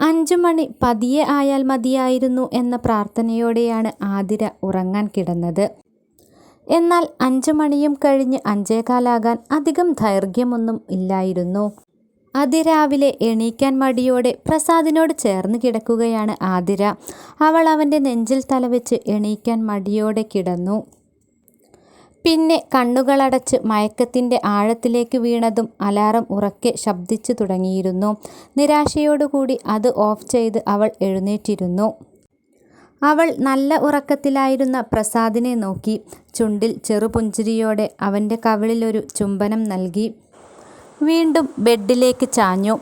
അഞ്ചു മണി പതിയെ ആയാൽ മതിയായിരുന്നു എന്ന പ്രാർത്ഥനയോടെയാണ് ആതിര ഉറങ്ങാൻ കിടന്നത്. എന്നാൽ അഞ്ചു മണിയും കഴിഞ്ഞ് അഞ്ചേകാലാകാൻ അധികം ദൈർഘ്യമൊന്നും ഇല്ലായിരുന്നു. അതിരാവിലെ എണീക്കാൻ മടിയോടെ പ്രസാദിനോട് ചേർന്ന് കിടക്കുകയാണ് ആതിര. അവൾ അവന്റെ നെഞ്ചിൽ തലവെച്ച് എണീക്കാൻ മടിയോടെ കിടന്നു. പിന്നെ കണ്ണുകളടച്ച് മയക്കത്തിന്റെ ആഴത്തിലേക്ക് വീണതും അലാറം ഉറക്കെ ശബ്ദിച്ചു തുടങ്ങിയിരുന്നു. നിരാശയോടുകൂടി അത് ഓഫ് ചെയ്ത് അവൾ എഴുന്നേറ്റിരുന്നു. അവൾ നല്ല ഉറക്കത്തിലായിരുന്ന പ്രസാദിനെ നോക്കി. ചുണ്ടിൽ ചെറുപുഞ്ചിരിയോടെ അവന്റെ കവിളിലൊരു ചുംബനം നൽകി. വീണ്ടും ബെഡിലേക്ക് ചാഞ്ഞു.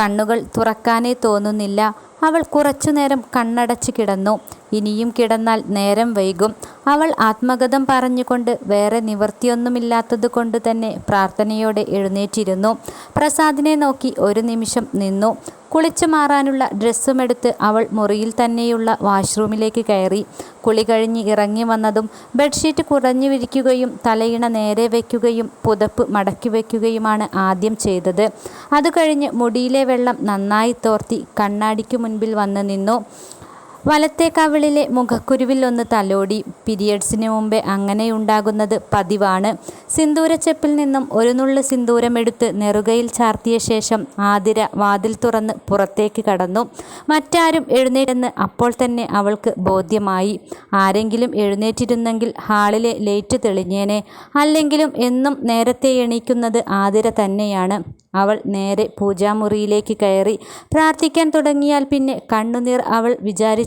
കണ്ണുകൾ തുറക്കാനേ തോന്നുന്നില്ല. അവൾ കുറച്ചുനേരം കണ്ണടച്ച് കിടന്നു. ഇനിയും കിടന്നാൽ നേരം വൈകും. അവൾ ആത്മഗതം പറഞ്ഞുകൊണ്ട് വേറെ നിവൃത്തിയൊന്നുമില്ലാത്തതുകൊണ്ട് തന്നെ പ്രാർത്ഥനയോടെ എഴുന്നേറ്റിരുന്നു. പ്രസാദിനെ നോക്കി ഒരു നിമിഷം നിന്നു. കുളിച്ചു മാറാനുള്ള ഡ്രസ്സുമെടുത്ത് അവൾ മുറിയിൽ തന്നെയുള്ള വാഷ്റൂമിലേക്ക് കയറി. കുളി കഴിഞ്ഞ് ഇറങ്ങി വന്നതും ബെഡ്ഷീറ്റ് കുറഞ്ഞു വിരിക്കുകയും തലയിണ നേരെ വയ്ക്കുകയും പുതപ്പ് മടക്കി വയ്ക്കുകയുമാണ് ആദ്യം ചെയ്തത്. അത് കഴിഞ്ഞ് മുടിയിലെ വെള്ളം നന്നായി തോർത്തി കണ്ണാടിക്ക് മുൻപിൽ വന്ന് നിന്നു. വലത്തെ കവിളിലെ മുഖക്കുരുവിൽ ഒന്ന് തലോടി. പീരിയഡ്സിന് മുമ്പേ അങ്ങനെയുണ്ടാകുന്നത് പതിവാണ്. സിന്ദൂരച്ചെപ്പിൽ നിന്നും ഒരു നുള്ള് സിന്ദൂരമെടുത്ത് നെറുകയിൽ ചാർത്തിയ ശേഷം ആതിര വാതിൽ തുറന്ന് പുറത്തേക്ക് കടന്നു. മറ്റാരും എഴുന്നേറ്റെന്ന് അപ്പോൾ തന്നെ അവൾക്ക് ബോധ്യമായി. ആരെങ്കിലും എഴുന്നേറ്റിരുന്നെങ്കിൽ ഹാളിലെ ലൈറ്റ് തെളിഞ്ഞേനെ. അല്ലെങ്കിലും എന്നും നേരത്തെ എണീക്കുന്നത് ആതിര തന്നെയാണ്. അവൾ നേരെ പൂജാമുറിയിലേക്ക് കയറി. പ്രാർത്ഥിക്കാൻ തുടങ്ങിയാൽ പിന്നെ കണ്ണുനീർ അവൾ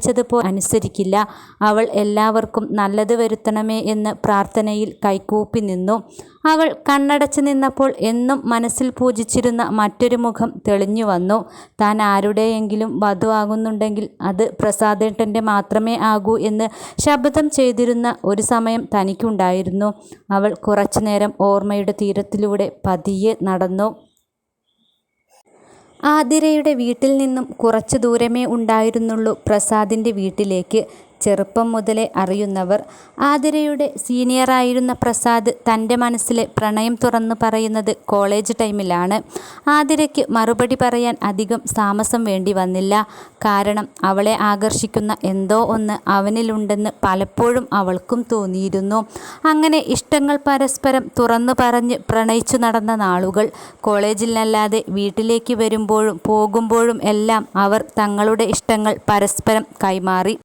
വിചാരിച്ചതുപോലെ അനുസരിക്കില്ല. അവൾ എല്ലാവർക്കും നല്ലത് വരുത്തണമേ എന്ന് പ്രാർത്ഥനയിൽ കൈകൂപ്പി നിന്നു. അവൾ കണ്ണടച്ചു നിന്നപ്പോൾ എന്നും മനസ്സിൽ പൂജിച്ചിരുന്ന മറ്റൊരു മുഖം തെളിഞ്ഞു വന്നു താൻ ആരുടെയെങ്കിലും വധു ആകുന്നുണ്ടെങ്കിൽ അത് പ്രസാദേട്ടന്റെ മാത്രമേ ആകൂ എന്ന് ശബ്ദം ചെയ്തിരുന്ന ഒരു സമയം തനിക്കുണ്ടായിരുന്നു. അവൾ കുറച്ചു നേരം ഓർമ്മയുടെ തീരത്തിലൂടെ പതിയെ നടന്നു. ആതിരയുടെ വീട്ടിൽ നിന്നും കുറച്ചു ദൂരമേ ഉണ്ടായിരുന്നുള്ളൂ പ്രസാദിന്റെ വീട്ടിലേക്ക്. ചെറുപ്പം മുതലേ അറിയുന്നവർ. ആതിരയുടെ സീനിയറായിരുന്ന പ്രസാദ് തന്റെ മനസ്സിലെ പ്രണയം തുറന്നു പറയുന്നത് കോളേജ് ടൈമിലാണ്. ആതിരയ്ക്ക് മറുപടി പറയാൻ അധികം താമസം വേണ്ടി വന്നില്ല. കാരണം അവളെ ആകർഷിക്കുന്ന എന്തോ ഒന്ന് അവനിലുണ്ടെന്ന് പലപ്പോഴും അവൾക്കും തോന്നിയിരുന്നു. അങ്ങനെ ഇഷ്ടങ്ങൾ പരസ്പരം തുറന്നു പറഞ്ഞ് പ്രണയിച്ചു നടന്ന നാളുകൾ. കോളേജിലല്ലാതെ വീട്ടിലേക്ക് വരുമ്പോഴും പോകുമ്പോഴും എല്ലാം അവർ തങ്ങളുടെ ഇഷ്ടങ്ങൾ പരസ്പരം കൈമാറി.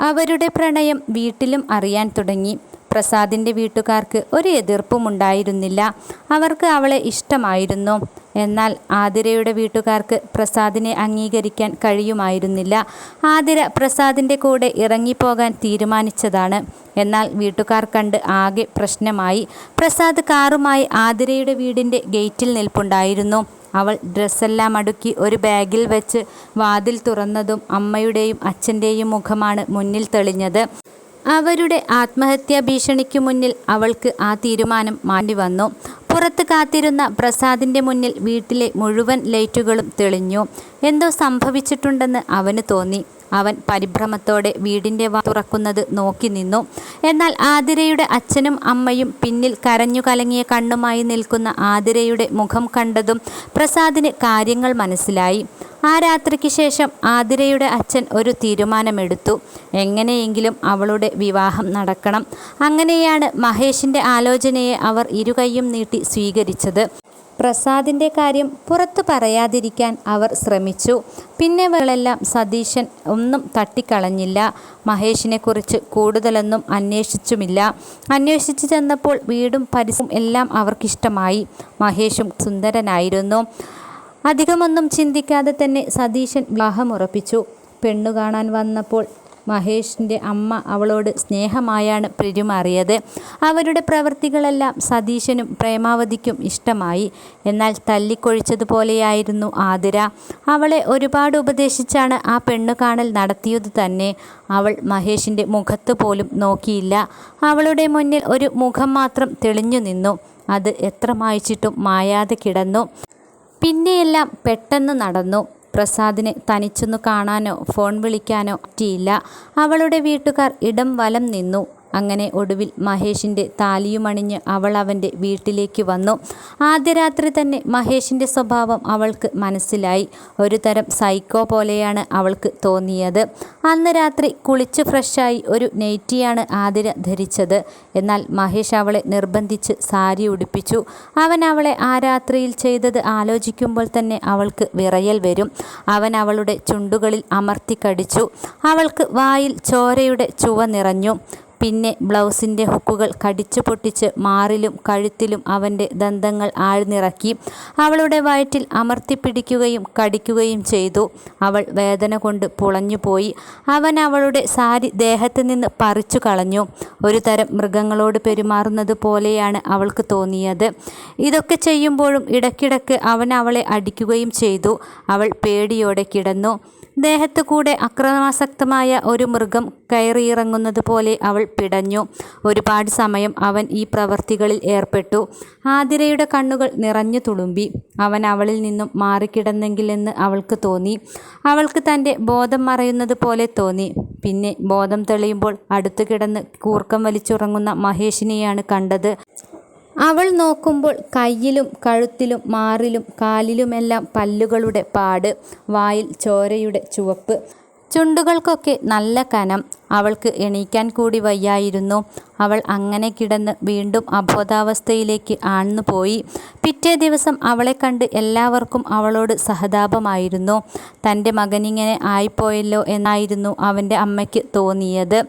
അവരുടെ പ്രണയം വീട്ടിലും അറിയാൻ തുടങ്ങി. പ്രസാദിന്റെ വീട്ടുകാർക്ക് ഒരു എതിർപ്പും ഉണ്ടായിരുന്നില്ല അവർക്ക് അവളെ ഇഷ്ടമായിരുന്നു. എന്നാൽ ആതിരയുടെ വീട്ടുകാർക്ക് പ്രസാദിനെ അംഗീകരിക്കാൻ കഴിയുമായിരുന്നില്ല. ആതിര പ്രസാദിന്റെ കൂടെ ഇറങ്ങിപ്പോകാൻ തീരുമാനിച്ചതാണ്. എന്നാൽ വീട്ടുകാർ കണ്ട് ആകെ പ്രശ്നമായി. പ്രസാദ് കാറുമായി ആതിരയുടെ വീടിന്റെ ഗേറ്റിൽ നിൽപ്പുണ്ടായിരുന്നു. അവൾ ഡ്രസ്സെല്ലാം അടുക്കി ഒരു ബാഗിൽ വെച്ച് വാതിൽ തുറന്നതും അമ്മയുടെയും അച്ഛന്റെയും മുഖമാണ് മുന്നിൽ തെളിഞ്ഞത്. അവരുടെ ആത്മഹത്യാ ഭീഷണിക്ക് മുന്നിൽ അവൾക്ക് ആ തീരുമാനം മാറ്റേണ്ടിവന്നു. പുറത്ത് കാത്തിരുന്ന പ്രസാദിന്റെ മുന്നിൽ വീട്ടിലെ മുഴുവൻ ലൈറ്റുകളും തെളിഞ്ഞു. എന്തോ സംഭവിച്ചിട്ടുണ്ടെന്ന് അവന് തോന്നി. അവൻ പരിഭ്രമത്തോടെ വീടിന്റെ തുറക്കുന്നത് നോക്കി നിന്നു. എന്നാൽ ആതിരയുടെ അച്ഛനും അമ്മയും പിന്നിൽ കരഞ്ഞു കലങ്ങിയ കണ്ണുമായി നിൽക്കുന്ന ആതിരയുടെ മുഖം കണ്ടതും പ്രസാദിന് കാര്യങ്ങൾ മനസ്സിലായി. ആ രാത്രിക്ക് ശേഷം ആതിരയുടെ അച്ഛൻ ഒരു തീരുമാനമെടുത്തു. എങ്ങനെയെങ്കിലും അവളുടെ വിവാഹം നടക്കണം. അങ്ങനെയാണ് മഹേഷിന്റെ ആലോചനയെ അവർ ഇരുകൈയും നീട്ടി സ്വീകരിച്ചത്. പ്രസാദിന്റെ കാര്യം പുറത്തു പറയാതിരിക്കാൻ അവർ ശ്രമിച്ചു. പിന്നെ വരുന്ന സതീശൻ ഒന്നും തട്ടിക്കളഞ്ഞില്ല. മഹേഷിനെക്കുറിച്ച് കൂടുതലൊന്നും അന്വേഷിച്ചുമില്ല. അന്വേഷിച്ചു ചെന്നപ്പോൾ വീടും പരിസരവും എല്ലാം അവർക്കിഷ്ടമായി. മഹേഷും സുന്ദരനായിരുന്നു. അധികമൊന്നും ചിന്തിക്കാതെ തന്നെ സതീശൻ വിവാഹമുറപ്പിച്ചു. പെണ്ണു കാണാൻ വന്നപ്പോൾ മഹേഷിന്റെ അമ്മ അവളോട് സ്നേഹമായാണ് പെരുമാറിയത്. അവരുടെ പ്രവൃത്തികളെല്ലാം സതീശനും പ്രേമാവതിക്കും ഇഷ്ടമായി. എന്നാൽ തല്ലിക്കൊഴിച്ചതുപോലെയായിരുന്നു ആതിര. അവളെ ഒരുപാട് ഉപദേശിച്ചാണ് ആ പെണ്ണു കാണൽ നടത്തിയത് തന്നെ. അവൾ മഹേഷിന്റെ മുഖത്ത് പോലും നോക്കിയില്ല. അവളുടെ മുന്നിൽ ഒരു മുഖം മാത്രം തെളിഞ്ഞു നിന്നു. അത് എത്ര മായ്ച്ചിട്ടും മായാതെ കിടന്നു. പിന്നെയെല്ലാം പെട്ടെന്ന് നടന്നു. പ്രസാദിന് തനിച്ചൊന്നു കാണാനോ ഫോൺ വിളിക്കാനോ പറ്റിയില്ല. അവളുടെ വീട്ടുകാർ ഇടം വലം നിന്നു. അങ്ങനെ ഒടുവിൽ മഹേഷിന്റെ താലിയുമണിഞ്ഞ് അവൾ അവന്റെ വീട്ടിലേക്ക് വന്നു. ആദ്യ രാത്രി തന്നെ മഹേഷിന്റെ സ്വഭാവം അവൾക്ക് മനസ്സിലായി. ഒരു തരം സൈക്കോ പോലെയാണ് അവൾക്ക് തോന്നിയത്. അന്ന് രാത്രി കുളിച്ച് ഫ്രഷായി ഒരു നെയ്റ്റിയാണ് ആതിര ധരിച്ചത്. എന്നാൽ മഹേഷ് അവളെ നിർബന്ധിച്ച് സാരി ഉടുപ്പിച്ചു. അവൻ അവളെ ആ രാത്രിയിൽ ചെയ്തത് ആലോചിക്കുമ്പോൾ തന്നെ അവൾക്ക് വിറയൽ വരും. അവൻ അവളുടെ ചുണ്ടുകളിൽ അമർത്തി കടിച്ചു. അവൾക്ക് വായിൽ ചോരയുടെ ചുവ നിറഞ്ഞു. പിന്നെ ബ്ലൗസിന്റെ ഹുക്കുകൾ കടിച്ചു പൊട്ടിച്ച് മാറിലും കഴുത്തിലും അവന്റെ ദന്തങ്ങൾ ആഴ്ന്നിറക്കി അവളുടെ വയറ്റിൽ അമർത്തിപ്പിടിക്കുകയും കടിക്കുകയും ചെയ്തു. അവൾ വേദന കൊണ്ട് പുളഞ്ഞുപോയി അവൻ അവളുടെ സാരി ദേഹത്ത് നിന്ന് പറിച്ചു കളഞ്ഞു. ഒരു തരം മൃഗങ്ങളോട് പെരുമാറുന്നത് പോലെയാണ് അവൾക്ക് തോന്നിയത്. ഇതൊക്കെ ചെയ്യുമ്പോഴും ഇടയ്ക്കിടയ്ക്ക് അവൻ അവളെ അടിക്കുകയും ചെയ്തു. അവൾ പേടിയോടെ കിടന്നു. ദേഹത്ത് കൂടെ അക്രമാസക്തമായ ഒരു മൃഗം കയറിയിറങ്ങുന്നത് പോലെ അവൾ പിടഞ്ഞു. ഒരുപാട് സമയം അവൻ ഈ പ്രവൃത്തികളിൽ ഏർപ്പെട്ടു. ആതിരയുടെ കണ്ണുകൾ നിറഞ്ഞു തുളുമ്പി. അവൻ അവളിൽ നിന്നും മാറിക്കിടന്നെങ്കിലെന്ന് അവൾക്ക് തോന്നി. അവൾക്ക് തന്റെ ബോധം മറയുന്നത് പോലെ തോന്നി. പിന്നെ ബോധം തെളിയുമ്പോൾ അടുത്തു കിടന്ന് കൂർക്കം വലിച്ചുറങ്ങുന്ന മഹേഷിനെയാണ് കണ്ടത്. അവൾ നോക്കുമ്പോൾ കയ്യിലും കഴുത്തിലും മാറിലും കാലിലുമെല്ലാം പല്ലുകളുടെ പാട് വായിൽ ചോരയുടെ ചുവപ്പ്. ചുണ്ടുകൾക്കൊക്കെ നല്ല കനം. അവൾക്ക് എണീക്കാൻ കൂടി വയ്യായിരുന്നു. അവൾ അങ്ങനെ കിടന്ന് വീണ്ടും അബോധാവസ്ഥയിലേക്ക് ആഴ്ന്നുപോയി പിറ്റേ ദിവസം അവളെ കണ്ട് എല്ലാവർക്കും അവളോട് സഹതാപമായിരുന്നു. തന്റെ മകനിങ്ങനെ ആയിപ്പോയല്ലോ എന്നായിരുന്നു അവന്റെ അമ്മയ്ക്ക് തോന്നിയത്.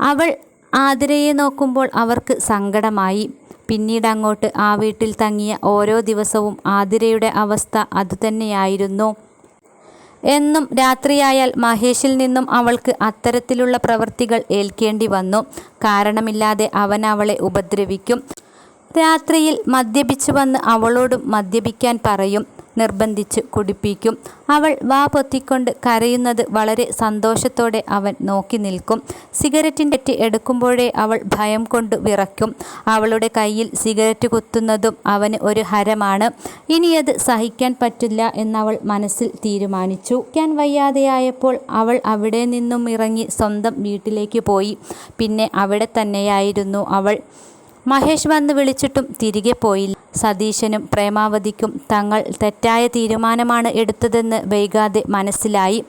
അവൾ ആതിരയെ നോക്കുമ്പോൾ അവർക്ക് സങ്കടമായി. പിന്നീട് അങ്ങോട്ട് ആ വീട്ടിൽ തങ്ങിയ ഓരോ ദിവസവും ആതിരയുടെ അവസ്ഥ അതുതന്നെയായിരുന്നു. എന്നും രാത്രിയായാൽ മഹേഷിൽ നിന്നും അവൾക്ക് അത്തരത്തിലുള്ള പ്രവൃത്തികൾ ഏൽക്കേണ്ടി വന്നു. കാരണമില്ലാതെ അവൻ അവളെ ഉപദ്രവിക്കും. രാത്രിയിൽ മദ്യപിച്ചു വന്ന് അവളോടും മദ്യപിക്കാൻ പറയും. നിർബന്ധിച്ച് കുടിപ്പിക്കും. അവൾ വാ പൊത്തിക്കൊണ്ട് കരയുന്നത് വളരെ സന്തോഷത്തോടെ അവൻ നോക്കി നിൽക്കും. സിഗരറ്റിന്റെ റ്റി എടുക്കുമ്പോഴേ അവൾ ഭയം കൊണ്ട് വിറയ്ക്കും. അവളുടെ കയ്യിൽ സിഗരറ്റ് കുത്തുന്നതും അവന് ഒരു ഹരമാണ്. ഇനിയത് സഹിക്കാൻ പറ്റില്ല എന്നവൾ മനസ്സിൽ തീരുമാനിച്ചു. ക്കാൻ വയ്യാതെയായപ്പോൾ അവൾ അവിടെ നിന്നും ഇറങ്ങി സ്വന്തം വീട്ടിലേക്ക് പോയി. പിന്നെ അവിടെ തന്നെയായിരുന്നു അവൾ. മഹേഷ് വന്ന് വിളിച്ചിട്ടും തിരികെ പോയില്ല. സതീശനും പ്രേമാവതിക്കും തങ്ങൾ തെറ്റായ തീരുമാനമാണ് എടുത്തതെന്ന് വൈകാതെ മനസ്സിലായി.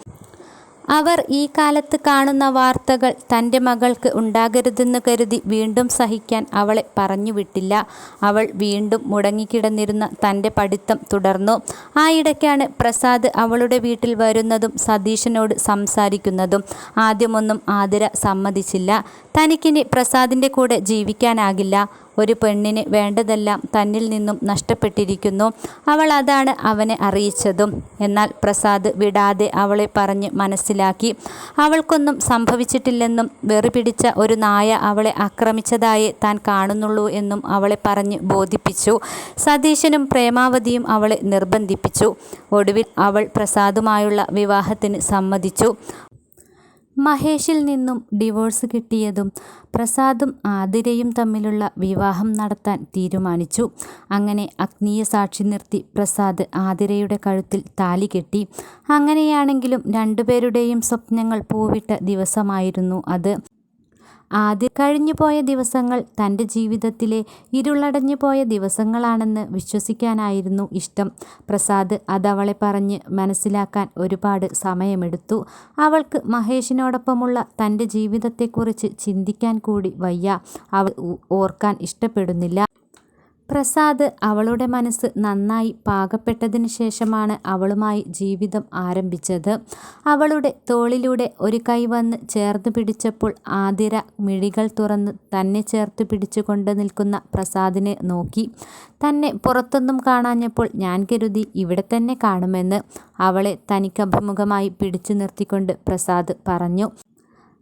അവർ ഈ കാലത്ത് കാണുന്ന വാർത്തകൾ തന്റെ മകൾക്ക് ഉണ്ടാകരുതെന്ന് കരുതി വീണ്ടും സഹിക്കാൻ അവളെ പറഞ്ഞുവിട്ടില്ല. അവൾ വീണ്ടും മുടങ്ങിക്കിടന്നിരുന്ന തന്റെ പഠിത്തം തുടർന്നു. ആ ഇടയ്ക്കാണ് പ്രസാദ് അവളുടെ വീട്ടിൽ വരുന്നതും സതീശനോട് സംസാരിക്കുന്നതും. ആദ്യമൊന്നും ആതിര സമ്മതിച്ചില്ല. തനിക്കിനി പ്രസാദിന്റെ കൂടെ ജീവിക്കാനാകില്ല. ഒരു പെണ്ണിന് വേണ്ടതെല്ലാം തന്നിൽ നിന്നും നഷ്ടപ്പെട്ടിരിക്കുന്നു. അവൾ അതാണ് അവനെ അറിയിച്ചതും. എന്നാൽ പ്രസാദ് വിടാതെ അവളെ പറഞ്ഞ് മനസ്സിലാക്കി. അവൾക്കൊന്നും സംഭവിച്ചിട്ടില്ലെന്നും വെറുപിടിച്ച ഒരു നായ അവളെ ആക്രമിച്ചതായേ താൻ കാണുന്നുള്ളൂ എന്നും അവളെ പറഞ്ഞ് ബോധിപ്പിച്ചു. സതീശനും പ്രേമാവതിയും അവളെ നിർബന്ധിപ്പിച്ചു. ഒടുവിൽ അവൾ പ്രസാദുമായുള്ള വിവാഹത്തിന് സമ്മതിച്ചു. മഹേഷിൽ നിന്നും ഡിവോഴ്സ് കിട്ടിയതും പ്രസാദും ആതിരയും തമ്മിലുള്ള വിവാഹം നടത്താൻ തീരുമാനിച്ചു. അങ്ങനെ അഗ്നിയെ സാക്ഷി നിർത്തി പ്രസാദ് ആതിരയുടെ കഴുത്തിൽ താലി കെട്ടി. അങ്ങനെയാണെങ്കിലും രണ്ടുപേരുടെയും സ്വപ്നങ്ങൾ പൂവിട്ട ദിവസമായിരുന്നു അത്. ആദ്യ കഴിഞ്ഞുപോയ ദിവസങ്ങൾ തന്റെ ജീവിതത്തിലെ ഇരുളടഞ്ഞു പോയ ദിവസങ്ങളാണെന്ന് വിശ്വസിക്കാനായിരുന്നു ഇഷ്ടം. പ്രസാദ് അതവളെ പറഞ്ഞ് മനസ്സിലാക്കാൻ ഒരുപാട് സമയമെടുത്തു. അവൾക്ക് മഹേഷിനോടൊപ്പമുള്ള തന്റെ ജീവിതത്തെക്കുറിച്ച് ചിന്തിക്കാൻ കൂടി വയ്യ. അവൾ ഓർക്കാൻ ഇഷ്ടപ്പെടുന്നില്ല. പ്രസാദ് അവളുടെ മനസ്സ് നന്നായി പാകപ്പെട്ടതിന് ശേഷമാണ് അവളുമായി ജീവിതം ആരംഭിച്ചത്. അവളുടെ തോളിലൂടെ ഒരു കൈ വന്ന് ചേർത്ത് പിടിച്ചപ്പോൾ ആതിര മിഴികൾ തുറന്ന് തന്നെ ചേർത്ത് പിടിച്ചുകൊണ്ട് നിൽക്കുന്ന പ്രസാദിനെ നോക്കി. തന്നെ പുറത്തൊന്നും കാണാഞ്ഞപ്പോൾ ഞാൻ കരുതി ഇവിടെ തന്നെ കാണുമെന്ന് അവളെ തനിക്കഭിമുഖമായി പിടിച്ചു നിർത്തിക്കൊണ്ട് പ്രസാദ് പറഞ്ഞു.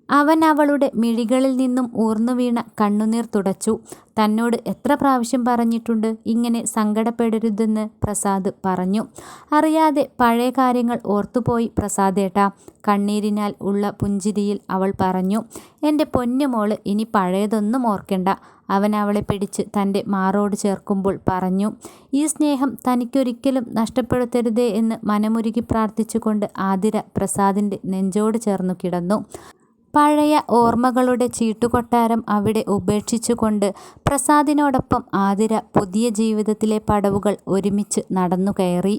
അവൻ അവളുടെ മിഴികളിൽ നിന്നും ഊർന്നു വീണ കണ്ണുനീർ തുടച്ചു. തന്നോട് എത്ര പ്രാവശ്യം പറഞ്ഞിട്ടുണ്ട്? ഇങ്ങനെ സങ്കടപ്പെടരുതെന്ന് പ്രസാദ് പറഞ്ഞു. അറിയാതെ പഴയ കാര്യങ്ങൾ ഓർത്തുപോയി പ്രസാദേട്ട കണ്ണീരിനാൽ ഉള്ള പുഞ്ചിരിയിൽ അവൾ പറഞ്ഞു. എന്റെ പൊന്നുമോൾ ഇനി പഴയതൊന്നും ഓർക്കണ്ട അവൻ അവളെ പിടിച്ച് തന്റെ മാറോട് ചേർക്കുമ്പോൾ പറഞ്ഞു. ഈ സ്നേഹം തനിക്കൊരിക്കലും നഷ്ടപ്പെടുത്തരുതേ എന്ന് മനമുരുകി പ്രാർത്ഥിച്ചുകൊണ്ട് ആതിര പ്രസാദിന്റെ നെഞ്ചോട് ചേർന്നു കിടന്നു. പഴയ ഓർമ്മകളുടെ ചീട്ടുകൊട്ടാരം അവിടെ ഉപേക്ഷിച്ചുകൊണ്ട് പ്രസാദിനോടൊപ്പം ആതിര പുതിയ ജീവിതത്തിലെ പടവുകൾ ഒരുമിച്ച് നടന്നുകയറി